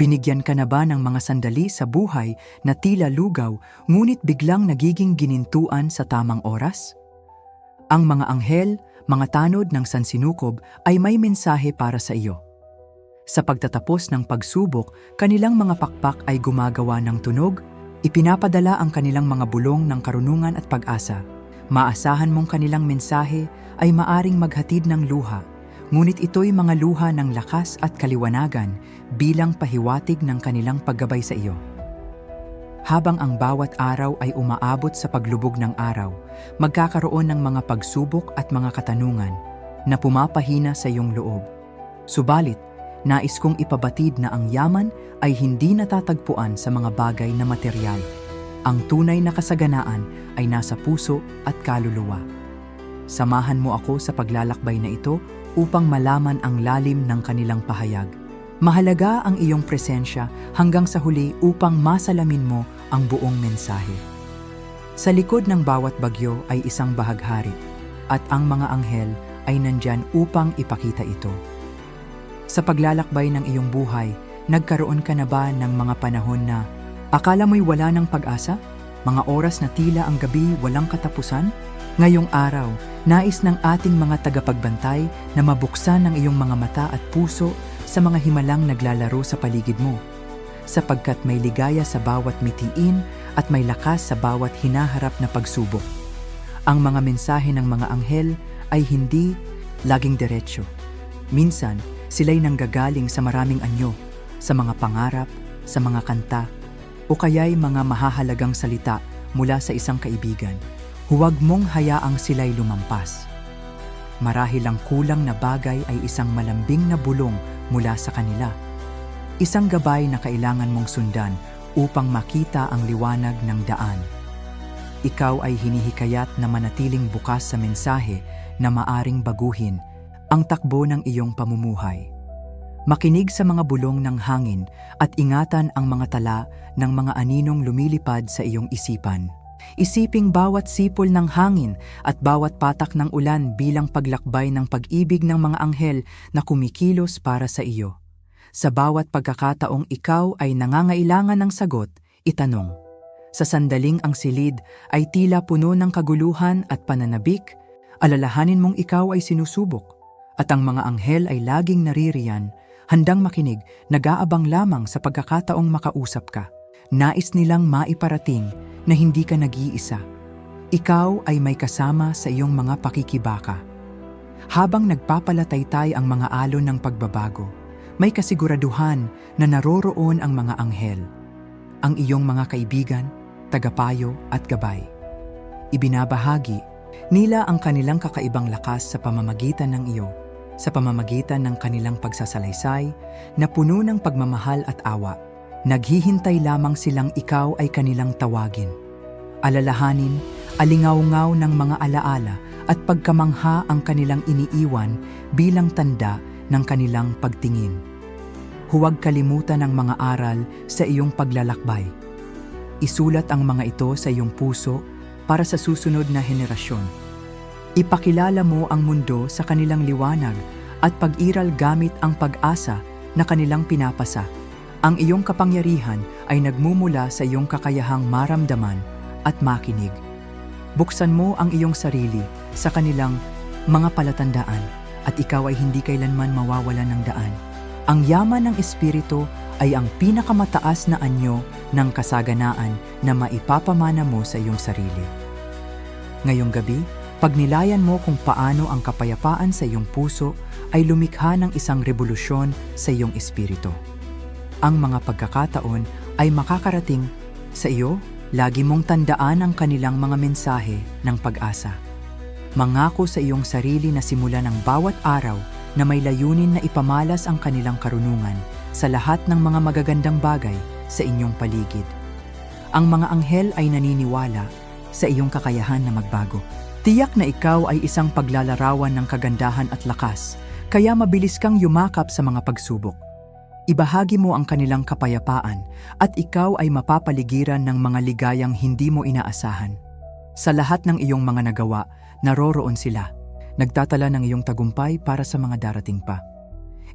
Binigyan ka na ba ng mga sandali sa buhay na tila lugaw ngunit biglang nagiging ginintuan sa tamang oras? Ang mga anghel, mga tanod ng sansinukob ay may mensahe para sa iyo. Sa pagtatapos ng pagsubok, kanilang mga pakpak ay gumagawa ng tunog, ipinapadala ang kanilang mga bulong ng karunungan at pag-asa. Maasahan mong kanilang mensahe ay maaring maghatid ng luha, ngunit ito'y mga luha ng lakas at kaliwanagan bilang pahiwatig ng kanilang paggabay sa iyo. Habang ang bawat araw ay umaabot sa paglubog ng araw, magkakaroon ng mga pagsubok at mga katanungan na pumapahina sa iyong loob. Subalit, nais kong ipabatid na ang yaman ay hindi natatagpuan sa mga bagay na material. Ang tunay na kasaganaan ay nasa puso at kaluluwa. Samahan mo ako sa paglalakbay na ito upang malaman ang lalim ng kanilang pahayag. Mahalaga ang iyong presensya hanggang sa huli upang masalamin mo ang buong mensahe. Sa likod ng bawat bagyo ay isang bahaghari at ang mga anghel ay nandyan upang ipakita ito. Sa paglalakbay ng iyong buhay, nagkaroon ka na ba ng mga panahon na akala mo'y wala ng pag-asa? Mga oras na tila ang gabi walang katapusan? Ngayong araw, nais ng ating mga tagapagbantay na mabuksan ang iyong mga mata at puso sa mga himalang naglalaro sa paligid mo. Sapagkat may ligaya sa bawat mitiin at may lakas sa bawat hinaharap na pagsubok. Ang mga mensahe ng mga anghel ay hindi laging diretsyo. Minsan, sila'y nanggagaling sa maraming anyo, sa mga pangarap, sa mga kanta, o kaya'y mga mahahalagang salita mula sa isang kaibigan. Huwag mong hayaang sila'y lumampas. Marahil ang kulang na bagay ay isang malambing na bulong mula sa kanila. Isang gabay na kailangan mong sundan upang makita ang liwanag ng daan. Ikaw ay hinihikayat na manatiling bukas sa mensahe na maaring baguhin ang takbo ng iyong pamumuhay. Makinig sa mga bulong ng hangin at ingatan ang mga tala ng mga aninong lumilipad sa iyong isipan. Isiping bawat sipol ng hangin at bawat patak ng ulan bilang paglakbay ng pag-ibig ng mga anghel na kumikilos para sa iyo. Sa bawat pagkakataong ikaw ay nangangailangan ng sagot, itanong. Sa sandaling ang silid ay tila puno ng kaguluhan at pananabik, alalahanin mong ikaw ay sinusubok, at ang mga anghel ay laging naririyan, handang makinig, nag-aabang lamang sa pagkakataong makausap ka. Nais nilang maiparating na hindi ka nag-iisa. Ikaw ay may kasama sa iyong mga pakikibaka. Habang nagpapalataytay ang mga alon ng pagbabago, may kasiguraduhan na naroroon ang mga anghel, ang iyong mga kaibigan, tagapayo at gabay. Ibinabahagi nila ang kanilang kakaibang lakas sa pamamagitan ng iyo, sa pamamagitan ng kanilang pagsasalaysay na puno ng pagmamahal at awa. Naghihintay lamang silang ikaw ay kanilang tawagin. Alalahanin, alingaw-ngaw ng mga alaala at pagkamangha ang kanilang iniiwan bilang tanda ng kanilang pagtingin. Huwag kalimutan ang mga aral sa iyong paglalakbay. Isulat ang mga ito sa iyong puso para sa susunod na henerasyon. Ipakilala mo ang mundo sa kanilang liwanag at pag-iral gamit ang pag-asa na kanilang pinapasa. Ang iyong kapangyarihan ay nagmumula sa iyong kakayahang maramdaman at makinig. Buksan mo ang iyong sarili sa kanilang mga palatandaan at ikaw ay hindi kailanman mawawala ng daan. Ang yaman ng Espiritu ay ang pinakamataas na anyo ng kasaganaan na maipapamana mo sa iyong sarili. Ngayong gabi, pagnilayan mo kung paano ang kapayapaan sa iyong puso ay lumikha ng isang revolusyon sa iyong espiritu ang mga pagkakataon ay makakarating sa iyo, lagi mong tandaan ang kanilang mga mensahe ng pag-asa. Mangako sa iyong sarili na simula ng bawat araw na may layunin na ipamalas ang kanilang karunungan sa lahat ng mga magagandang bagay sa inyong paligid. Ang mga anghel ay naniniwala sa iyong kakayahan na magbago. Tiyak na ikaw ay isang paglalarawan ng kagandahan at lakas, kaya mabilis kang yumakap sa mga pagsubok. Ibahagi mo ang kanilang kapayapaan at ikaw ay mapapaligiran ng mga ligayang hindi mo inaasahan. Sa lahat ng iyong mga nagawa, naroroon sila. Nagtatala ng iyong tagumpay para sa mga darating pa.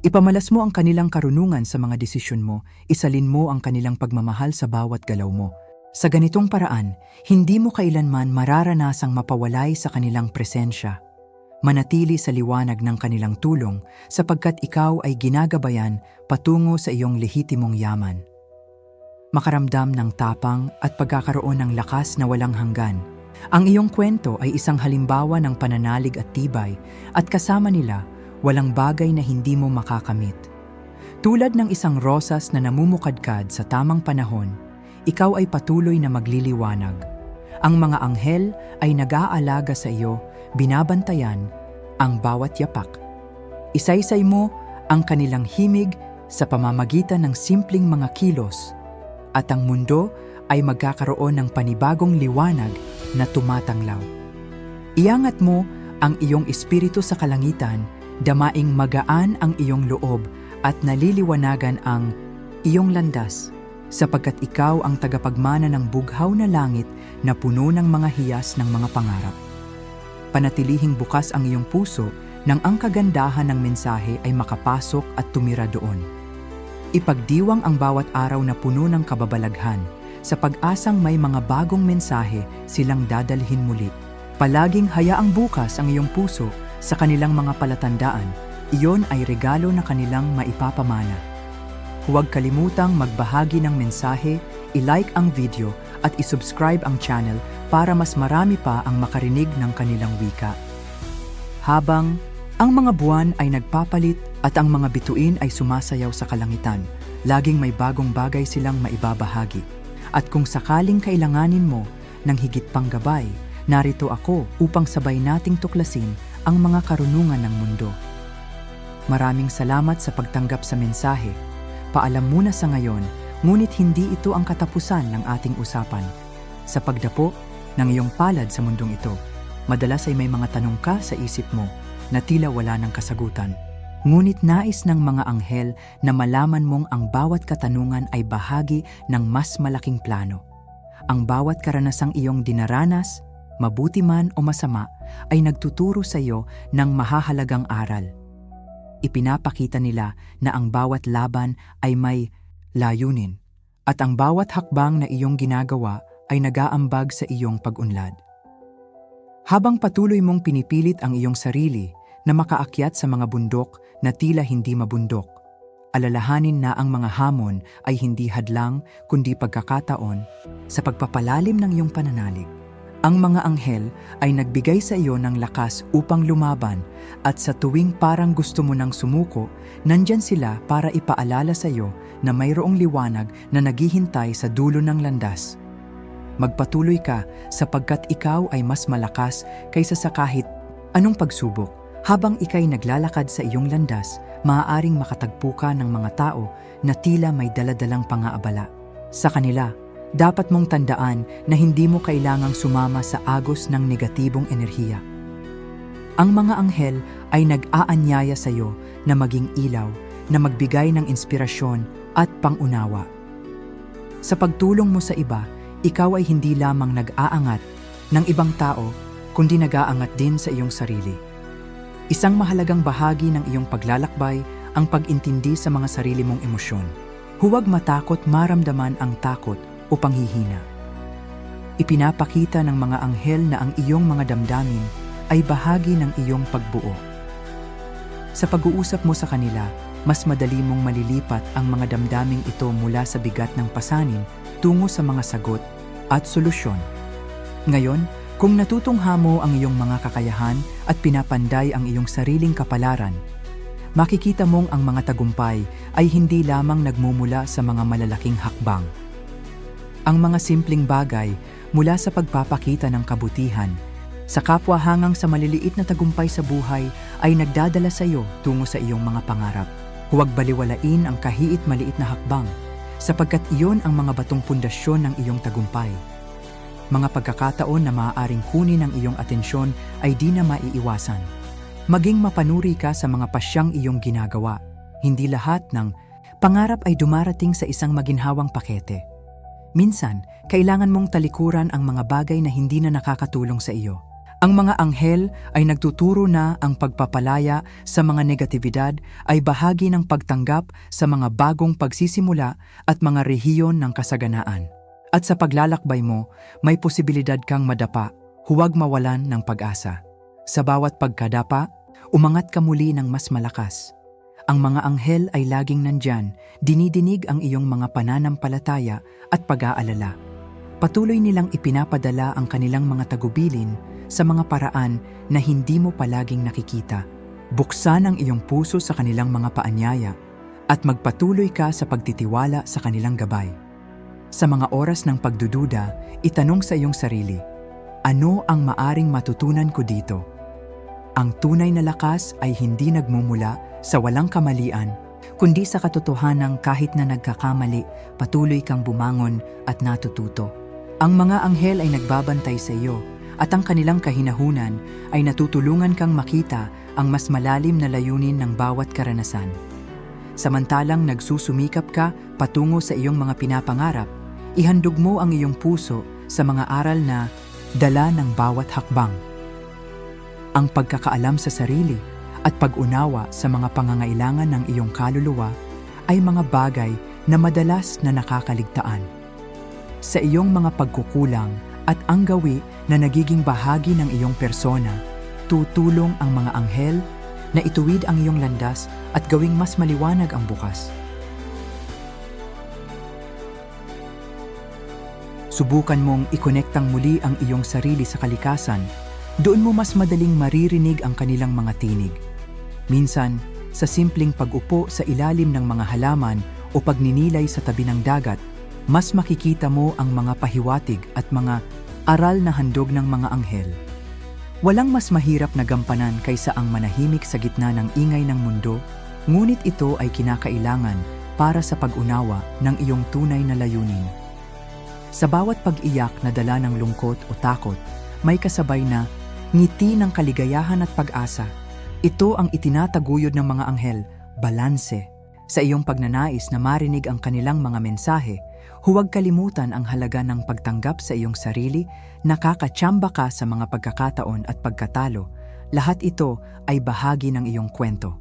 Ipamalas mo ang kanilang karunungan sa mga desisyon mo, isalin mo ang kanilang pagmamahal sa bawat galaw mo. Sa ganitong paraan, hindi mo kailanman mararanasang mapawalay sa kanilang presensya. Manatili sa liwanag ng kanilang tulong sapagkat ikaw ay ginagabayan patungo sa iyong lehitimong yaman. Makaramdam ng tapang at pagkakaroon ng lakas na walang hanggan. Ang iyong kwento ay isang halimbawa ng pananalig at tibay at kasama nila walang bagay na hindi mo makakamit. Tulad ng isang rosas na namumukadkad sa tamang panahon, ikaw ay patuloy na magliliwanag. Ang mga anghel ay nag-aalaga sa iyo, binabantayan ang bawat yapak. Isaysay mo ang kanilang himig sa pamamagitan ng simpleng mga kilos at ang mundo ay magkakaroon ng panibagong liwanag na tumatanglaw. Iangat mo ang iyong espiritu sa kalangitan damaing magaan ang iyong loob at naliliwanagan ang iyong landas, sapagkat ikaw ang tagapagmana ng bughaw na langit na puno ng mga hiyas ng mga pangarap. Panatilihing bukas ang iyong puso nang ang kagandahan ng mensahe ay makapasok at tumira doon. Ipagdiwang ang bawat araw na puno ng kababalaghan sa pag-asang may mga bagong mensahe silang dadalhin muli. Palaging hayaang bukas ang iyong puso sa kanilang mga palatandaan, iyon ay regalo na kanilang maipapamana. Huwag kalimutang magbahagi ng mensahe, i-like ang video at isubscribe ang channel para mas marami pa ang makarinig ng kanilang wika. Habang ang mga buwan ay nagpapalit at ang mga bituin ay sumasayaw sa kalangitan, laging may bagong bagay silang maibabahagi. At kung sakaling kailanganin mo ng higit pang gabay, narito ako upang sabay nating tuklasin ang mga karunungan ng mundo. Maraming salamat sa pagtanggap sa mensahe. Paalam muna sa ngayon, ngunit hindi ito ang katapusan ng ating usapan. Sa pagdapo ng iyong palad sa mundong ito, madalas ay may mga tanong ka sa isip mo na tila wala ng kasagutan. Ngunit nais ng mga anghel na malaman mong ang bawat katanungan ay bahagi ng mas malaking plano. Ang bawat karanasang iyong dinaranas, mabuti man o masama, ay nagtuturo sa iyo ng mahahalagang aral. Ipinapakita nila na ang bawat laban ay may layunin at ang bawat hakbang na iyong ginagawa ay nagaambag sa iyong pag-unlad. Habang patuloy mong pinipilit ang iyong sarili na makaakyat sa mga bundok na tila hindi mabundok, alalahanin na ang mga hamon ay hindi hadlang kundi pagkakataon sa pagpapalalim ng iyong pananalig. Ang mga anghel ay nagbigay sa iyo ng lakas upang lumaban at sa tuwing parang gusto mo nang sumuko, nandyan sila para ipaalala sa iyo na mayroong liwanag na naghihintay sa dulo ng landas. Magpatuloy ka sapagkat ikaw ay mas malakas kaysa sa kahit anong pagsubok. Habang ikay naglalakad sa iyong landas, maaaring makatagpo ka ng mga tao na tila may daladalang pangaabala. Sa kanila, dapat mong tandaan na hindi mo kailangang sumama sa agos ng negatibong enerhiya. Ang mga anghel ay nag-aanyaya sa iyo na maging ilaw, na magbigay ng inspirasyon at pangunawa. Sa pagtulong mo sa iba, ikaw ay hindi lamang nag-aangat ng ibang tao, kundi nag-aangat din sa iyong sarili. Isang mahalagang bahagi ng iyong paglalakbay ang pag-intindi sa mga sarili mong emosyon. Huwag matakot maramdaman ang takot o panghihina. Ipinapakita ng mga anghel na ang iyong mga damdamin ay bahagi ng iyong pagbuo. Sa pag-uusap mo sa kanila, mas madali mong malilipat ang mga damdaming ito mula sa bigat ng pasanin tungo sa mga sagot at solusyon. Ngayon, kung natutungha mo ang iyong mga kakayahan at pinapanday ang iyong sariling kapalaran, makikita mong ang mga tagumpay ay hindi lamang nagmumula sa mga malalaking hakbang ang mga simpleng bagay mula sa pagpapakita ng kabutihan. Sa kapwa hangang sa maliliit na tagumpay sa buhay ay nagdadala sa iyo tungo sa iyong mga pangarap. Huwag baliwalain ang kahiit maliit na hakbang sapagkat iyon ang mga batong pundasyon ng iyong tagumpay. Mga pagkakataon na maaaring kunin ng iyong atensyon ay di na maiiwasan. Maging mapanuri ka sa mga pasyang iyong ginagawa. Hindi lahat ng pangarap ay dumarating sa isang maginhawang pakete. Minsan, kailangan mong talikuran ang mga bagay na hindi na nakakatulong sa iyo. Ang mga anghel ay nagtuturo na ang pagpapalaya sa mga negatibidad ay bahagi ng pagtanggap sa mga bagong pagsisimula at mga rehiyon ng kasaganaan. At sa paglalakbay mo, may posibilidad kang madapa, huwag mawalan ng pag-asa. Sa bawat pagkadapa, umangat ka muli ng mas malakas. Ang mga anghel ay laging nandyan, dinidinig ang iyong mga pananampalataya at pag-aalala. Patuloy nilang ipinapadala ang kanilang mga tagubilin sa mga paraan na hindi mo palaging nakikita. Buksan ang iyong puso sa kanilang mga paanyaya at magpatuloy ka sa pagtitiwala sa kanilang gabay. Sa mga oras ng pagdududa, itanong sa iyong sarili, ano ang maaring matutunan ko dito? Ang tunay na lakas ay hindi nagmumula sa walang kamalian, kundi sa katotohanang kahit na nagkakamali, patuloy kang bumangon at natututo. Ang mga anghel ay nagbabantay sa iyo at ang kanilang kahinahunan ay natutulungan kang makita ang mas malalim na layunin ng bawat karanasan. Samantalang nagsusumikap ka patungo sa iyong mga pinapangarap, ihandog mo ang iyong puso sa mga aral na dala ng bawat hakbang. Ang pagkakaalam sa sarili at pag-unawa sa mga pangangailangan ng iyong kaluluwa ay mga bagay na madalas na nakakaligtaan. Sa iyong mga pagkukulang at ang gawi na nagiging bahagi ng iyong persona, tutulong ang mga anghel na ituwid ang iyong landas at gawing mas maliwanag ang bukas. Subukan mong ikonektang muli ang iyong sarili sa kalikasan, doon mo mas madaling maririnig ang kanilang mga tinig. Minsan, sa simpleng pag-upo sa ilalim ng mga halaman o pagninilay sa tabi ng dagat, mas makikita mo ang mga pahiwatig at mga aral na handog ng mga anghel. Walang mas mahirap na gampanan kaysa ang manahimik sa gitna ng ingay ng mundo, ngunit ito ay kinakailangan para sa pag-unawa ng iyong tunay na layunin. Sa bawat pag-iyak na dala ng lungkot o takot, may kasabay na ngiti ng kaligayahan at pag-asa. Ito ang itinataguyod ng mga anghel, balanse. Sa iyong pagnanais na marinig ang kanilang mga mensahe, huwag kalimutan ang halaga ng pagtanggap sa iyong sarili, nakakatsamba ka sa mga pagkakataon at pagkatalo. Lahat ito ay bahagi ng iyong kwento.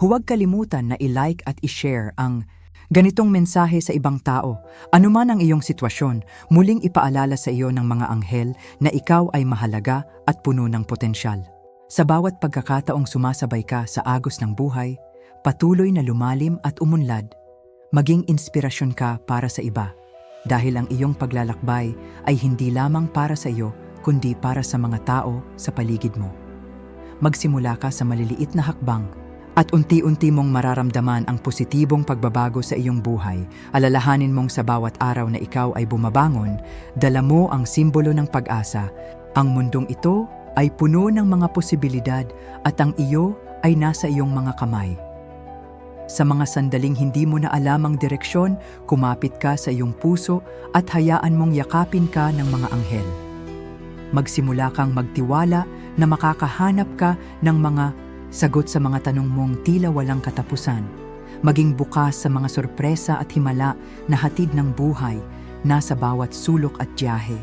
Huwag kalimutan na i-like at i-share ang ganitong mensahe sa ibang tao. Anuman ang iyong sitwasyon, muling ipaalala sa iyo ng mga anghel na ikaw ay mahalaga at puno ng potensyal. Sa bawat pagkakataong sumasabay ka sa agos ng buhay, patuloy na lumalim at umunlad, maging inspirasyon ka para sa iba. Dahil ang iyong paglalakbay ay hindi lamang para sa iyo, kundi para sa mga tao sa paligid mo. Magsimula ka sa maliliit na hakbang at unti-unti mong mararamdaman ang positibong pagbabago sa iyong buhay. Alalahanin mong sa bawat araw na ikaw ay bumabangon, dala mo ang simbolo ng pag-asa. Ang mundong ito ay puno ng mga posibilidad at ang iyo ay nasa iyong mga kamay. Sa mga sandaling hindi mo na alam ang direksyon, kumapit ka sa iyong puso at hayaan mong yakapin ka ng mga anghel. Magsimula kang magtiwala na makakahanap ka ng mga sagot sa mga tanong mong tila walang katapusan. Maging bukas sa mga sorpresa at himala na hatid ng buhay nasa bawat sulok at tiyahe.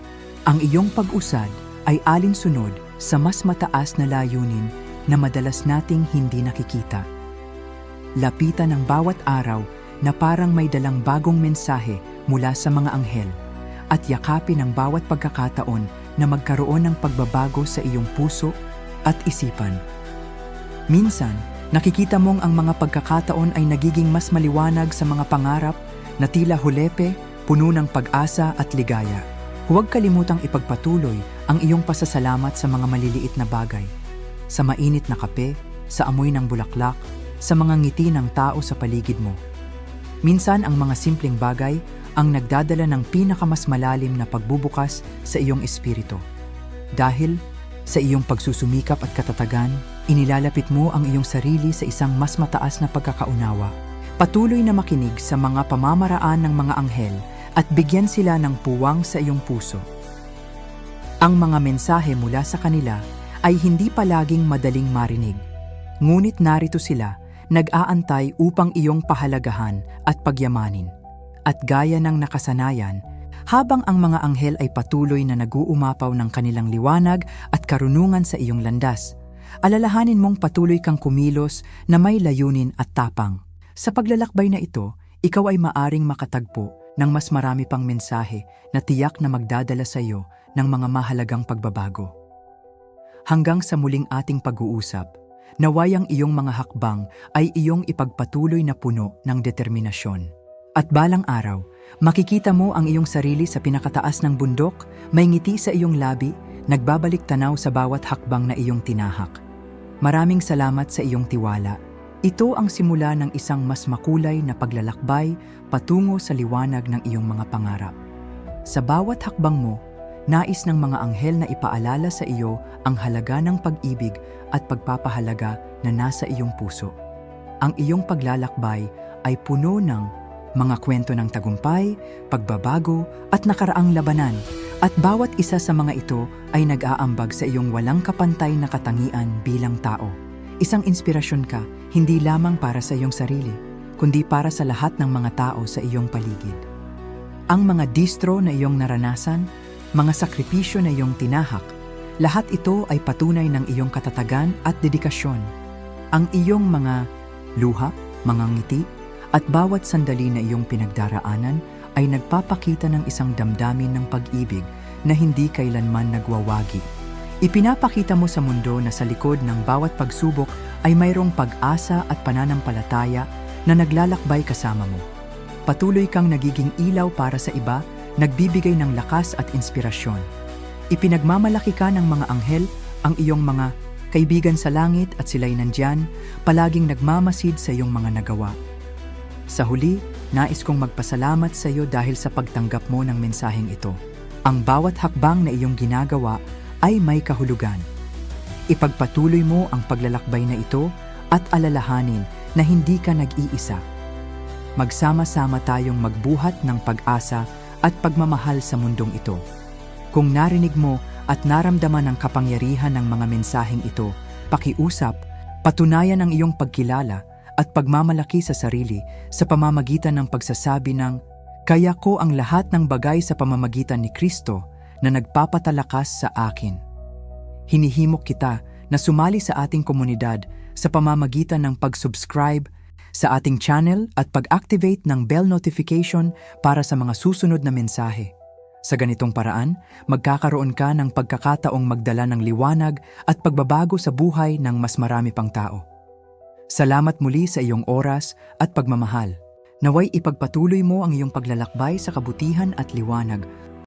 Ang iyong pag-usad ay alinsunod sa mas mataas na layunin na madalas nating hindi nakikita. Lapitan ng bawat araw na parang may dalang bagong mensahe mula sa mga anghel at yakapin ang bawat pagkakataon na magkaroon ng pagbabago sa iyong puso at isipan. Minsan, nakikita mong ang mga pagkakataon ay nagiging mas maliwanag sa mga pangarap na tila hulepe, puno ng pag-asa at ligaya. Huwag kalimutang ipagpatuloy ang iyong pasasalamat sa mga maliliit na bagay. Sa mainit na kape, sa amoy ng bulaklak, sa mga ngiti ng tao sa paligid mo. Minsan ang mga simpleng bagay ang nagdadala ng pinakamas malalim na pagbubukas sa iyong espiritu. Dahil sa iyong pagsusumikap at katatagan, inilalapit mo ang iyong sarili sa isang mas mataas na pagkakaunawa. Patuloy na makinig sa mga pamamaraan ng mga anghel at bigyan sila ng puwang sa iyong puso. Ang mga mensahe mula sa kanila ay hindi palaging madaling marinig. Ngunit narito sila, nag-aantay upang iyong pahalagahan at pagyamanin. At gaya ng nakasanayan, habang ang mga anghel ay patuloy na naguumapaw ng kanilang liwanag at karunungan sa iyong landas. Alalahanin mong patuloy kang kumilos na may layunin at tapang. Sa paglalakbay na ito, ikaw ay maaring makatagpo ng mas marami pang mensahe na tiyak na magdadala sa iyo ng mga mahalagang pagbabago. Hanggang sa muling ating pag-uusap, nawayang iyong mga hakbang ay iyong ipagpatuloy na puno ng determinasyon. At balang araw, makikita mo ang iyong sarili sa pinakataas ng bundok, may ngiti sa iyong labi, nagbabalik tanaw sa bawat hakbang na iyong tinahak. Maraming salamat sa iyong tiwala. Ito ang simula ng isang mas makulay na paglalakbay patungo sa liwanag ng iyong mga pangarap. Sa bawat hakbang mo, nais ng mga anghel na ipaalala sa iyo ang halaga ng pag-ibig at pagpapahalaga na nasa iyong puso. Ang iyong paglalakbay ay puno ng mga kwento ng tagumpay, pagbabago at nakaraang labanan at bawat isa sa mga ito ay nag-aambag sa iyong walang kapantay na katangian bilang tao. Isang inspirasyon ka hindi lamang para sa iyong sarili, kundi para sa lahat ng mga tao sa iyong paligid. Ang mga distro na iyong naranasan, mga sakripisyo na iyong tinahak, lahat ito ay patunay ng iyong katatagan at dedikasyon. Ang iyong mga luha, mga ngiti, at bawat sandali na iyong pinagdaraanan ay nagpapakita ng isang damdamin ng pag-ibig na hindi kailanman nagwawagi. Ipinapakita mo sa mundo na sa likod ng bawat pagsubok ay mayroong pag-asa at pananampalataya na naglalakbay kasama mo. Patuloy kang nagiging ilaw para sa iba, nagbibigay ng lakas at inspirasyon. Ipinagmamalaki ka ng mga anghel ang iyong mga kaibigan sa langit at sila'y nandyan, palaging nagmamasid sa iyong mga nagawa. Sa huli, nais kong magpasalamat sa iyo dahil sa pagtanggap mo ng mensaheng ito. Ang bawat hakbang na iyong ginagawa ay may kahulugan. Ipagpatuloy mo ang paglalakbay na ito at alalahanin na hindi ka nag-iisa. Magsama-sama tayong magbuhat ng pag-asa at pagmamahal sa mundong ito. Kung narinig mo at naramdaman ang kapangyarihan ng mga mensaheng ito, pakiusap, patunayan ang iyong pagkilala at pagmamalaki sa sarili sa pamamagitan ng pagsasabi ng kaya ko ang lahat ng bagay sa pamamagitan ni Kristo na nagpapatalakas sa akin. Hinihimok kita na sumali sa ating komunidad sa pamamagitan ng pag-subscribe sa ating channel at pag-activate ng bell notification para sa mga susunod na mensahe. Sa ganitong paraan, magkakaroon ka ng pagkakataong magdala ng liwanag at pagbabago sa buhay ng mas marami pang tao. Salamat muli sa iyong oras at pagmamahal. Naway ipagpatuloy mo ang iyong paglalakbay sa kabutihan at liwanag